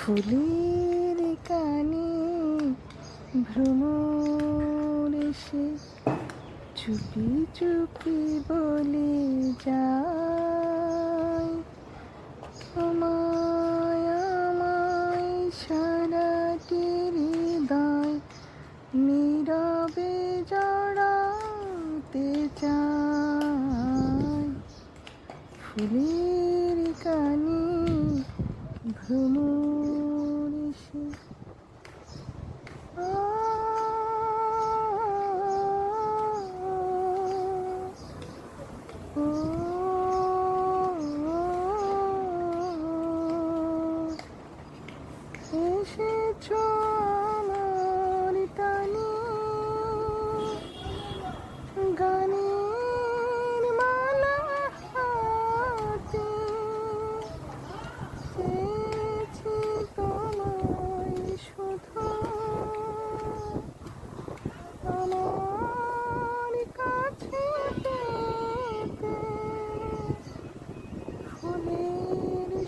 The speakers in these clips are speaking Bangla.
ফুলের কানে ভ্রমর এসে চুপি চুপি বলে যায় আমায় আমায় সারাটি হৃদয় নীরবে জড়াতে চায়। ফুলের কানে ভ্রমর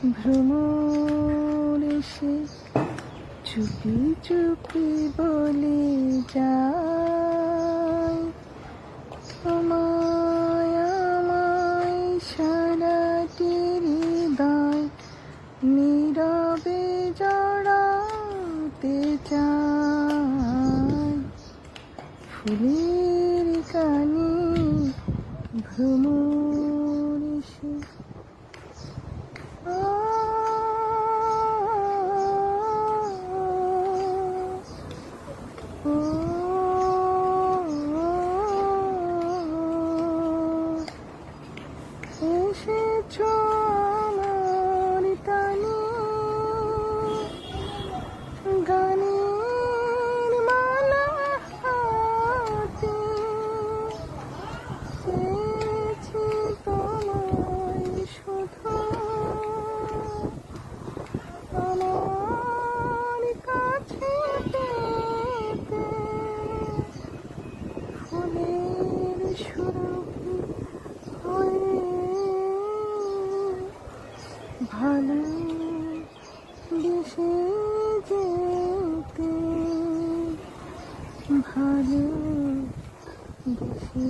ভ্রমর এসে চুপি চুপি বলে যায় আমায় আমায় সারাটি হৃদয় নীরবে জড়াতে চায়। ফুলের কানে ভ্রমর 오실 적 ভালো বসে